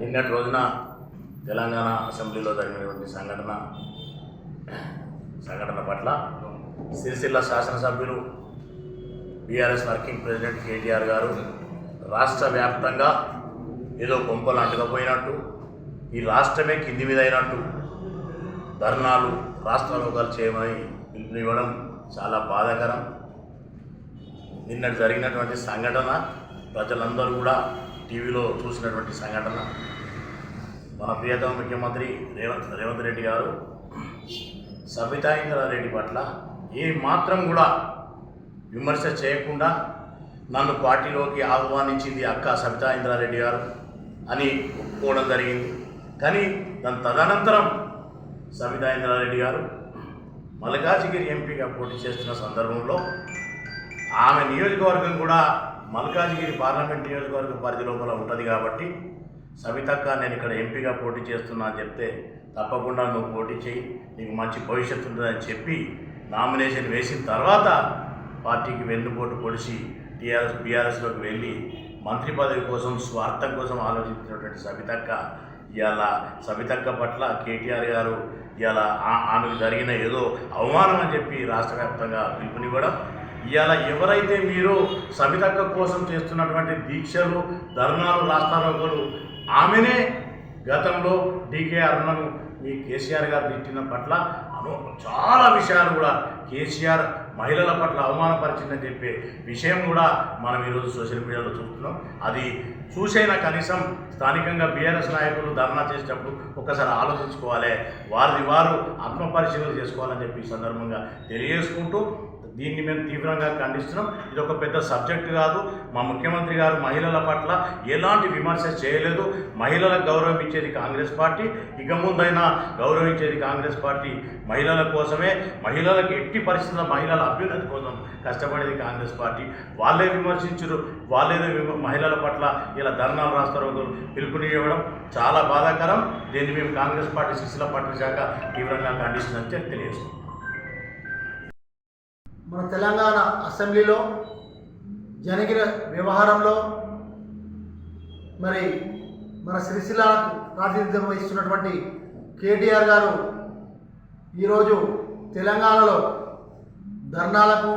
నిన్నటి రోజున తెలంగాణ అసెంబ్లీలో జరిగినటువంటి సంఘటన సంఘటన పట్ల సిరిసిల్ల శాసనసభ్యులు బీఆర్ఎస్ వర్కింగ్ ప్రెసిడెంట్ కేటీఆర్ గారు రాష్ట్ర వ్యాప్తంగా ఏదో కొంపలు అంటకపోయినట్టు ఈ రాష్ట్రమే కింది మీద అయినట్టు ధర్నాలు రాష్ట్రాలోకాలు చేయమని పిలుపునివ్వడం చాలా బాధాకరం. నిన్నటి జరిగినటువంటి సంఘటన ప్రజలందరూ కూడా టీవీలో చూసినటువంటి సంఘటన. మన ప్రియతమ ముఖ్యమంత్రి రేవంత్ రేవంత్ రెడ్డి గారు సబితా ఇంద్రారెడ్డి పట్ల ఏ మాత్రం కూడా విమర్శ చేయకుండా నన్ను పార్టీలోకి ఆహ్వానించింది అక్క సబితా ఇంద్రారెడ్డి గారు అని ఒప్పుకోవడం జరిగింది. కానీ దాని తదనంతరం సబితా ఇంద్రారెడ్డి గారు మల్కాజిగిరి ఎంపీగా పోటీ చేస్తున్న సందర్భంలో ఆమె నియోజకవర్గం కూడా మల్కాజ్గిరి పార్లమెంట్ నియోజకవర్గ పరిధి లోపల ఉంటుంది కాబట్టి సవితక్క నేను ఇక్కడ ఎంపీగా పోటీ చేస్తున్నా అని చెప్తే తప్పకుండా నువ్వు పోటీ చేయి నీకు మంచి భవిష్యత్తు ఉంటుందని చెప్పి నామినేషన్ వేసిన తర్వాత పార్టీకి వెన్నుపోటు పొడిచి టీఆర్ఎస్ బీఆర్ఎస్లోకి వెళ్ళి మంత్రి పదవి కోసం స్వార్థం కోసం ఆలోచించినటువంటి సవితక్క ఇవాళ సవితక్క పట్ల కేటీఆర్ గారు ఇవాళ ఆ- ఆమెకు జరిగిన ఏదో అవమానం అని చెప్పి రాష్ట్ర వ్యాప్తంగా పిలుపునివ్వడం ఇవాళ ఎవరైతే మీరు సవితక్క కోసం చేస్తున్నటువంటి దీక్షలు ధర్నాలు రాస్తారోకలు ఆమెనే గతంలో డీకే అరుణను మీ కేసీఆర్ గారు తిట్టిన పట్ల అను చాలా విషయాలు కూడా కేసీఆర్ మహిళల పట్ల అవమానపరిచిందని చెప్పే విషయం కూడా మనం ఈరోజు సోషల్ మీడియాలో చూస్తున్నాం. అది చూసైనా కనీసం స్థానికంగా బీఆర్ఎస్ నాయకులు ధర్నా చేసేటప్పుడు ఒక్కసారి ఆలోచించుకోవాలి. వారిది వారు ఆత్మపరిశీలన చేసుకోవాలని చెప్పి ఈ సందర్భంగా తెలియజేసుకుంటూ దీన్ని మేము తీవ్రంగా ఖండిస్తున్నాం. ఇది ఒక పెద్ద సబ్జెక్ట్ కాదు. మా ముఖ్యమంత్రి గారు మహిళల పట్ల ఎలాంటి విమర్శ చేయలేదు. మహిళలకు గౌరవం ఇచ్చేది కాంగ్రెస్ పార్టీ. ఇక ముందైనా గౌరవించేది కాంగ్రెస్ పార్టీ మహిళల కోసమే. మహిళలకు ఎట్టి పరిస్థితుల్లో మహిళల అభ్యున్నతి కోసం కష్టపడేది కాంగ్రెస్ పార్టీ. వాళ్ళే విమర్శించరు. వాళ్ళేదో మహిళల పట్ల ఇలా ధర్నాలు రాస్తారు పిలుపునివ్వడం చాలా బాధాకరం. దీన్ని మేము కాంగ్రెస్ పార్టీ శిశుల పట్ల శాఖ తీవ్రంగా ఖండిస్తుందని చెప్పి తెలియజేస్తున్నాం. మన తెలంగాణ అసెంబ్లీలో జరిగిన వ్యవహారంలో మరి మన సిరిసిల్లకు ప్రాతినిధ్యం వహిస్తున్నటువంటి కేటీఆర్ గారు ఈరోజు తెలంగాణలో ధర్నాలకు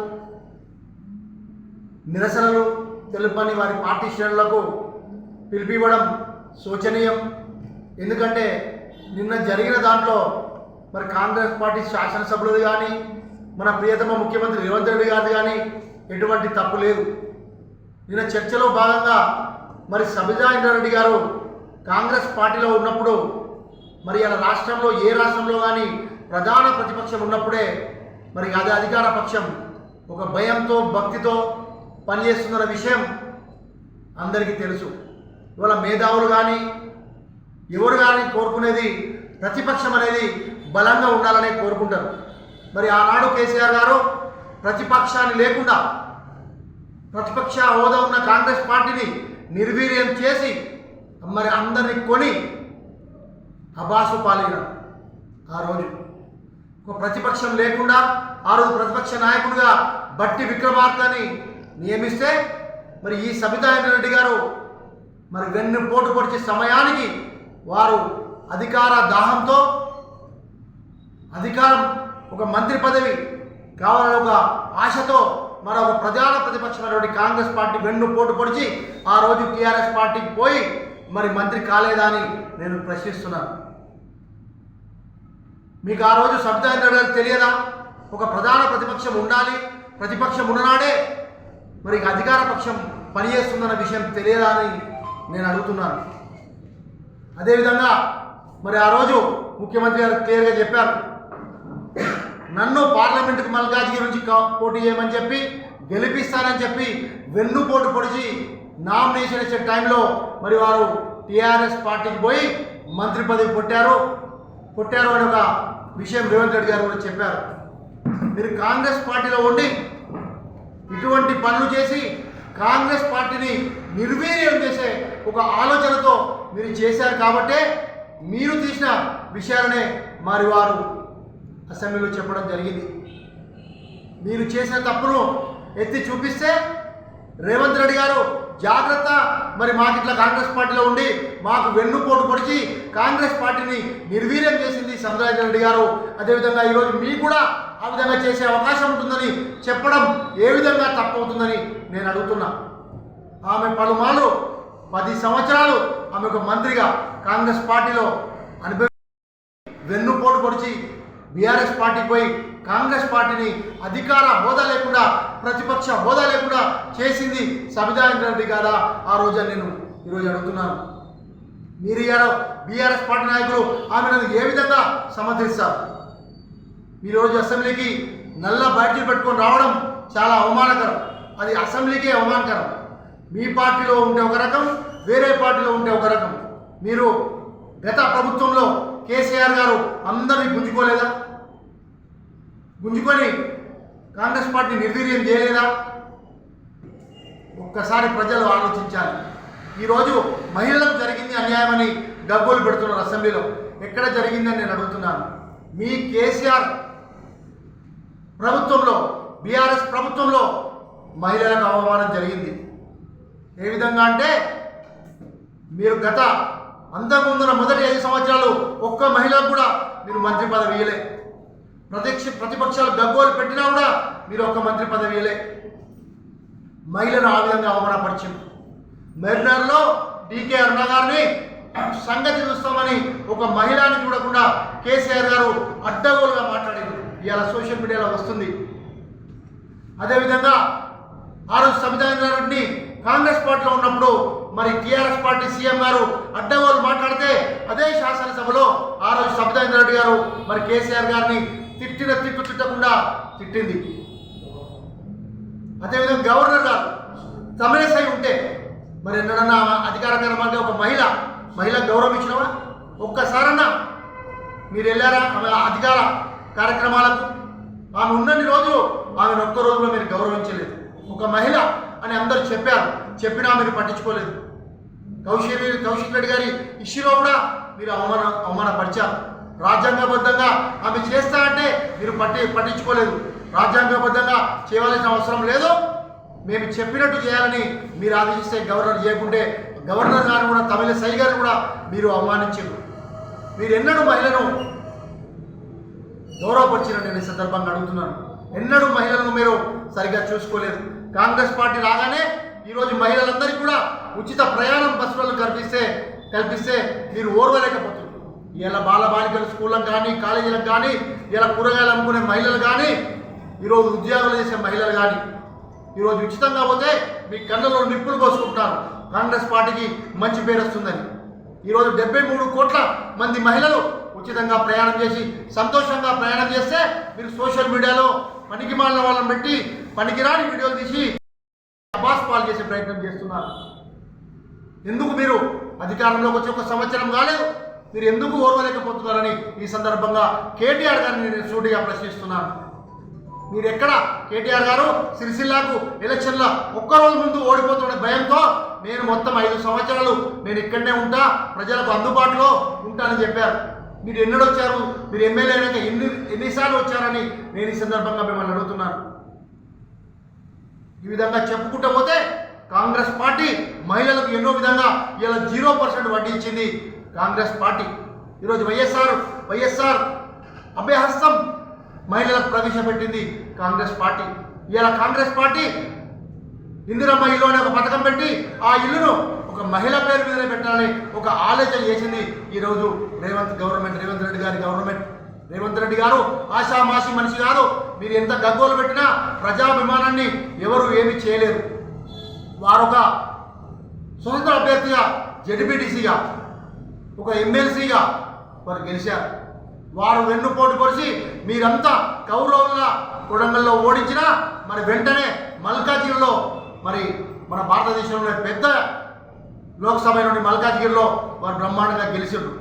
నిరసనలు తెలుపని వారి పార్టీ శ్రేణులకు పిలిపివ్వడం శోచనీయం. ఎందుకంటే నిన్న జరిగిన దాంట్లో మరి కాంగ్రెస్ పార్టీ శాసనసభ్యులు కానీ మన ప్రియతమ ముఖ్యమంత్రి రేవంత్ రెడ్డి గారిది కానీ ఎటువంటి తప్పు లేదు. నిన్న చర్చలో భాగంగా మరి సబిజా ఇంద్రారెడ్డి గారు కాంగ్రెస్ పార్టీలో ఉన్నప్పుడు మరి అలా రాష్ట్రంలో ఏ రాష్ట్రంలో కానీ ప్రధాన ప్రతిపక్షం ఉన్నప్పుడే మరి అది అధికార పక్షం ఒక భయంతో భక్తితో పనిచేస్తున్న విషయం అందరికీ తెలుసు. ఇవాళ మేధావులు కానీ ఎవరు కానీ కోరుకునేది ప్రతిపక్షం అనేది బలంగా ఉండాలనే కోరుకుంటారు. మరి ఆనాడు కేసీఆర్ గారు ప్రతిపక్షాన్ని లేకుండా ప్రతిపక్ష హోదా ఉన్న కాంగ్రెస్ పార్టీని నిర్వీర్యం చేసి మరి అందరిని కొని అబాసు పాలిన ఆ రోజు. ఒక ప్రతిపక్షం లేకుండా ఆ రోజు ప్రతిపక్ష నాయకుడిగా బట్టి విక్రమార్కని నియమిస్తే మరి ఈ సబితా రెడ్డి గారు మరి వెన్ను పోటు పొడిచే సమయానికి వారు అధికార దాహంతో అధికారం ఒక మంత్రి పదవి కావాలని ఒక ఆశతో మరొక ప్రధాన ప్రతిపక్షమైనటువంటి కాంగ్రెస్ పార్టీ వెన్ను పోటు పొడిచి ఆ రోజు టీఆర్ఎస్ పార్టీకి పోయి మరి మంత్రి కాలేదా అని నేను ప్రశ్నిస్తున్నాను. మీకు ఆ రోజు సబితా గారు తెలియదా? ఒక ప్రధాన ప్రతిపక్షం ఉండాలి ప్రతిపక్షం ఉన్ననాడే మరి అధికార పక్షం పనిచేస్తుందన్న విషయం తెలియదా అని నేను అడుగుతున్నాను. అదేవిధంగా మరి ఆ రోజు ముఖ్యమంత్రి గారు క్లియర్గా చెప్పారు. నన్ను పార్లమెంటుకు మల్కాజ్గిరి నుంచి పోటీ చేయమని చెప్పి గెలిపిస్తానని చెప్పి వెన్నుపోటు పొడిచి నామినేషన్ ఇచ్చే టైంలో మరి వారు టీఆర్ఎస్ పార్టీకి పోయి మంత్రి పదవి కొట్టారు. కొట్టారు అని ఒక విషయం రేవంత్ రెడ్డి గారు కూడా చెప్పారు. మీరు కాంగ్రెస్ పార్టీలో ఉండి ఇటువంటి పనులు చేసి కాంగ్రెస్ పార్టీని నిర్వీర్యం చేసే ఒక ఆలోచనతో మీరు చేశారు కాబట్టే మీరు తీసిన విషయాలనే మరి వారు అసెంబ్లీలో చెప్పడం జరిగింది. మీరు చేసిన తప్పును ఎత్తి చూపిస్తే రేవంత్ రెడ్డి గారు జాగ్రత్త. మరి మాకు ఇట్లా కాంగ్రెస్ పార్టీలో ఉండి మాకు వెన్నుపోటు పొడిచి కాంగ్రెస్ పార్టీని నిర్వీర్యం చేసింది సముద్రాజ రెడ్డి గారు. అదేవిధంగా ఈరోజు మీకు కూడా ఆ విధంగా చేసే అవకాశం ఉంటుందని చెప్పడం ఏ విధంగా తప్పవుతుందని నేను అడుగుతున్నా. ఆమె పలుమార్లు పది సంవత్సరాలు ఆమె ఒక మంత్రిగా కాంగ్రెస్ పార్టీలో అనుభవి వెన్నుపోటు పొడిచి బీఆర్ఎస్ పార్టీకి పోయి కాంగ్రెస్ పార్టీని అధికార హోదా లేకుండా ప్రతిపక్ష హోదా లేకుండా చేసింది సబితాయింద్ర రెడ్డి కాదా? ఆ రోజు నేను ఈరోజు అడుగుతున్నాను. మీరు ఇవాళ బీఆర్ఎస్ పార్టీ నాయకులు ఆమెను ఏ విధంగా సమర్థిస్తారు? ఈరోజు రోజు అసెంబ్లీకి నల్ల బ్యాడ్జీలు పెట్టుకొని రావడం చాలా అవమానకరం. అది అసెంబ్లీకే అవమానకరం. మీ పార్టీలో ఉంటే ఒక రకం వేరే పార్టీలో ఉంటే ఒక రకం. మీరు గత ప్రభుత్వంలో కేసీఆర్ గారు అందరినీ గుంజుకోలేదా గుంజుకొని కాంగ్రెస్ పార్టీ నిర్వీర్యం చేయలేదా? ఒక్కసారి ప్రజలు ఆలోచించాలి. ఈరోజు మహిళలకు జరిగింది అన్యాయమని డబ్బులు పెడుతున్నారు అసెంబ్లీలో. ఎక్కడ జరిగిందని నేను అడుగుతున్నాను. మీ కేసీఆర్ ప్రభుత్వంలో బీఆర్ఎస్ ప్రభుత్వంలో మహిళలకు అవమానం జరిగింది. ఏ విధంగా అంటే మీరు గత అంతకుముందున మొదటి ఐదు సంవత్సరాలు ఒక్క మహిళకు కూడా మీరు మంత్రి పదవి ఇయ్యలే. ప్రతిక్ష ప్రతిపక్షాలు గగ్గోలు పెట్టినా కూడా మీరు ఒక్క మంత్రి పదవి మహిళను ఆ విధంగా అవమానపరిచింది మెర్నర్లో డీకే అరుణ గారిని సంగతి చూస్తామని ఒక మహిళని చూడకుండా కేసీఆర్ గారు అడ్డగోలుగా మాట్లాడింది ఇవాళ సోషల్ మీడియాలో వస్తుంది. అదేవిధంగా ఆ రోజు కాంగ్రెస్ పార్టీలో ఉన్నప్పుడు మరి టీఆర్ఎస్ పార్టీ సీఎం గారు అడ్డగోలు మాట్లాడితే అదే శాసనసభలో ఆ రోజు సబితాంద్ర రెడ్డి గారు మరి కేసీఆర్ గారిని తిట్టిన తిట్టు తిట్టకుండా తిట్టింది. అదేవిధంగా గవర్నర్ గారు తమిళసై ఉంటే మరి ఎన్నడన్నా అధికారకరమంగా ఒక మహిళ మహిళ గౌరవం ఇచ్చినవా? ఒక్కసారన్నా మీరు వెళ్ళారా? ఆమె అధికార కార్యక్రమాలకు ఆమె ఉన్నన్ని రోజులు ఆమెను ఒక్క రోజులో మీరు గౌరవించలేదు. ఒక మహిళ అని అందరూ చెప్పారు. చెప్పినా మీరు పట్టించుకోలేదు. కౌశిక్ కౌశిక్ రెడ్డి గారి ఇష్యూలో కూడా మీరు అవమాన అవమానపరిచారు. రాజ్యాంగబద్ధంగా ఆమె చేస్తా అంటే మీరు పట్టి పట్టించుకోలేదు. రాజ్యాంగబద్ధంగా చేయవలసిన అవసరం లేదు. మేము చెప్పినట్టు చేయాలని మీరు ఆదేశిస్తే గవర్నర్ చేయకుంటే గవర్నర్ గారు కూడా తమిళ సై గారు కూడా మీరు అవమానించారు. మీరు ఎన్నడూ మహిళను గౌరవపరిచిన నేను ఈ సందర్భంగా అడుగుతున్నాను. ఎన్నడూ మహిళలను మీరు సరిగ్గా చూసుకోలేదు. కాంగ్రెస్ పార్టీ రాగానే ఈరోజు మహిళలందరికీ కూడా ఉచిత ప్రయాణం బస్సులను కల్పిస్తే కల్పిస్తే మీరు ఓర్వలేకపోతున్నారు. ఇలా బాలబాలికల స్కూళ్ళకు కానీ కాలేజీలకు కానీ ఇలా కూరగాయలు అమ్ముకునే మహిళలు కానీ ఈరోజు ఉద్యోగాలు చేసే మహిళలు కానీ ఈరోజు ఉచితంగా పోతే మీ కళ్ళలో నిప్పులు పోసుకుంటున్నారు కాంగ్రెస్ పార్టీకి మంచి పేరు వస్తుందని. ఈరోజు డెబ్బై మూడు కోట్ల మంది మహిళలు ఉచితంగా ప్రయాణం చేసి సంతోషంగా ప్రయాణం చేస్తే మీరు సోషల్ మీడియాలో పనికి మాలిన వాళ్ళని పెట్టి పనికిరాని వీడియోలు తీసి అబాస్ పాలు చేసే ప్రయత్నం చేస్తున్నారు. ఎందుకు మీరు అధికారంలోకి వచ్చి ఒక సంవత్సరం కాలేదు? మీరు ఎందుకు ఓర్వలేకపోతున్నారని ఈ సందర్భంగా కేటీఆర్ గారిని నేను సూటిగా ప్రశ్నిస్తున్నాను. మీరు ఎక్కడ? కేటీఆర్ గారు సిరిసిల్లాకు ఎలక్షన్ల ఒక్కరోజు ముందు ఓడిపోతున్న భయంతో నేను మొత్తం ఐదు సంవత్సరాలు నేను ఇక్కడనే ఉంటా ప్రజలకు అందుబాటులో ఉంటానని చెప్పారు. మీరు ఎన్నడు వచ్చారు? మీరు ఎమ్మెల్యే అయినాక ఎన్ని ఎన్నిసార్లు వచ్చారని నేను ఈ సందర్భంగా మిమ్మల్ని అడుగుతున్నాను. ఈ విధంగా చెప్పుకుంటూ పోతే కాంగ్రెస్ పార్టీ మహిళలకు ఎన్నో విధంగా ఇలా జీరో పర్సెంట్ వడ్డీ ఇచ్చింది. Congress party. ఈరోజు వైఎస్ఆర్ వైఎస్ఆర్ అభ్యహస్తం మహిళలకు ప్రవేశపెట్టింది కాంగ్రెస్ పార్టీ. ఇవాళ కాంగ్రెస్ పార్టీ ఇందిరమ్మ ఇల్లు అనే ఒక పథకం పెట్టి ఆ ఇల్లును ఒక మహిళ పేరు మీద పెట్టాలని ఒక ఆలోచన చేసింది ఈరోజు రేవంత్ గవర్నమెంట్ రేవంత్ రెడ్డి గారి గవర్నమెంట్. రేవంత్ రెడ్డి గారు ఆశామాసి మనిషి గారు మీరు ఎంత గగ్గోలు పెట్టినా ప్రజాభిమానాన్ని ఎవరు ఏమీ చేయలేరు. వారు ఒక స్వతంత్ర అభ్యర్థిగా జడ్పీటీసీగా ఒక ఎమ్మెల్సీగా వారు గెలిచారు. వారు వెన్నుపోటు పొడిచి మీరంతా కౌరవుల కొడంగల్లో ఓడించినా మరి వెంటనే మల్కాజిగిరిలో మరి మన భారతదేశంలో పెద్ద లోక్సభ నుండి మల్కాజిగిరిలో వారు బ్రహ్మాండంగా గెలిచిండు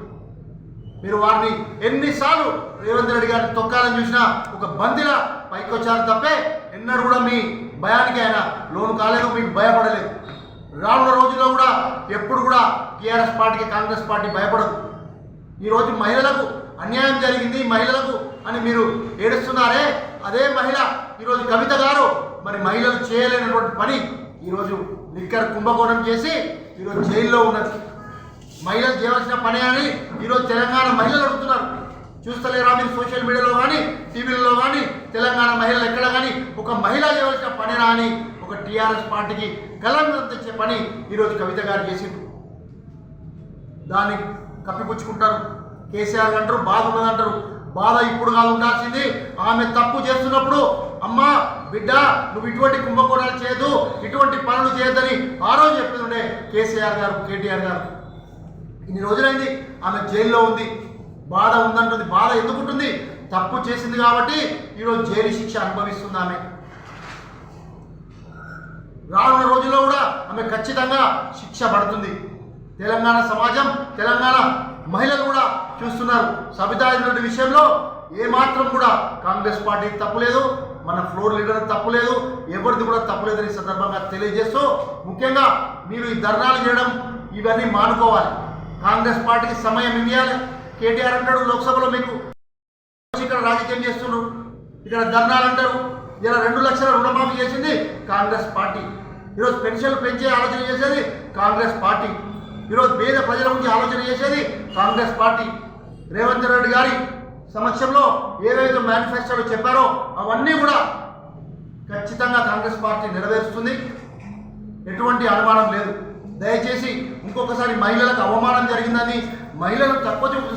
మీరు వారిని ఎన్నిసార్లు రేవంత్ రెడ్డి గారిని తొక్కాలని చూసినా ఒక బందిలా పైకి వచ్చారు తప్పే ఎన్నడూ కూడా మీ భయానికి ఆయన లోను కాలేదు మీకు భయపడలేదు. రానున్న రోజుల్లో కూడా ఎప్పుడు కూడా టీఆర్ఎస్ పార్టీకి కాంగ్రెస్ పార్టీ భయపడదు. ఈరోజు మహిళలకు అన్యాయం జరిగింది మహిళలకు అని మీరు ఏడుస్తున్నారే అదే మహిళ ఈరోజు కవిత గారు మరి మహిళలు చేయలేనటువంటి పని ఈరోజు లిక్కర్ కుంభకోణం చేసి ఈరోజు జైల్లో ఉన్నది. మహిళలు చేయవలసిన పని అని ఈరోజు తెలంగాణ మహిళలు అడుగుతున్నారు. చూస్తలేరా మీరు సోషల్ మీడియాలో కానీ టీవీలలో కానీ తెలంగాణ మహిళలు ఎక్కడ కానీ ఒక మహిళ చేయవలసిన పనేనా అని ఒక టీఆర్ఎస్ పార్టీకి కలంగం తెచ్చే పని ఈరోజు కవిత గారు చేసిండ్రు. దాన్ని కప్పిపుచ్చుకుంటారు. కేసీఆర్ అంటారు బాధ ఉన్నదంటారు బాధ ఇప్పుడు కాదు ఉండాల్సింది. ఆమె తప్పు చేస్తున్నప్పుడు అమ్మా బిడ్డ నువ్వు ఇటువంటి కుంభకోణాలు చేయదు ఇటువంటి పనులు చేయొద్దని ఆ రోజు చెప్తుండే కేసీఆర్ గారు కేటీఆర్ గారు. ఇన్ని రోజులైంది ఆమె జైల్లో ఉంది. బాధ ఉందంటుంది. బాధ ఎందుకుంటుంది తప్పు చేసింది కాబట్టి ఈరోజు జైలు శిక్ష అనుభవిస్తుంది ఆమె. రానున్న కూడా ఆమె ఖచ్చితంగా శిక్ష పడుతుంది. తెలంగాణ సమాజం తెలంగాణ మహిళలు కూడా చూస్తున్నారు. సబితా ఇంద్రుడి విషయంలో ఏమాత్రం కూడా కాంగ్రెస్ పార్టీ తప్పులేదు మన ఫ్లోర్ లీడర్ తప్పులేదు ఎవరిది కూడా తప్పులేదని సందర్భంగా తెలియజేస్తూ ముఖ్యంగా మీరు ఈ ధర్నాలు చేయడం ఇవన్నీ మానుకోవాలి. కాంగ్రెస్ పార్టీకి సమయం ఇవ్వాలి. కేటీఆర్ అంటాడు లోక్సభలో మీకు ఇక్కడ రాజకీయం చేస్తున్నారు. ఇక్కడ ధర్నాలు అంటారు. ఇలా రెండు లక్షల రుణమాఫీ చేసింది కాంగ్రెస్ పార్టీ. ఈరోజు పెన్షన్లు పెంచే ఆలోచన చేసేది కాంగ్రెస్ పార్టీ. ఈరోజు పేద ప్రజల గురించి ఆలోచన చేసేది కాంగ్రెస్ పార్టీ. రేవంత్ రెడ్డి గారి సమక్షంలో ఏవైతే మేనిఫెస్టోలు చెప్పారో అవన్నీ కూడా ఖచ్చితంగా కాంగ్రెస్ పార్టీ నెరవేరుస్తుంది. ఎటువంటి అనుమానం లేదు. దయచేసి ఇంకొకసారి మహిళలకు అవమానం జరిగిందని మహిళలు తక్కువ చూపు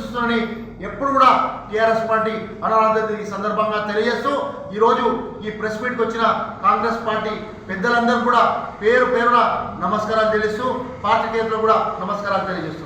ఎప్పుడు కూడా టీఆర్ఎస్ పార్టీ అనాలని ఈ సందర్భంగా తెలియజేస్తూ ఈరోజు ఈ ప్రెస్ మీట్కి వచ్చిన కాంగ్రెస్ పార్టీ పెద్దలందరూ కూడా పేరు పేరున నమస్కారాలు తెలియజేస్తూ పార్టీ కేంద్రం కూడా నమస్కారాలు తెలియజేస్తూ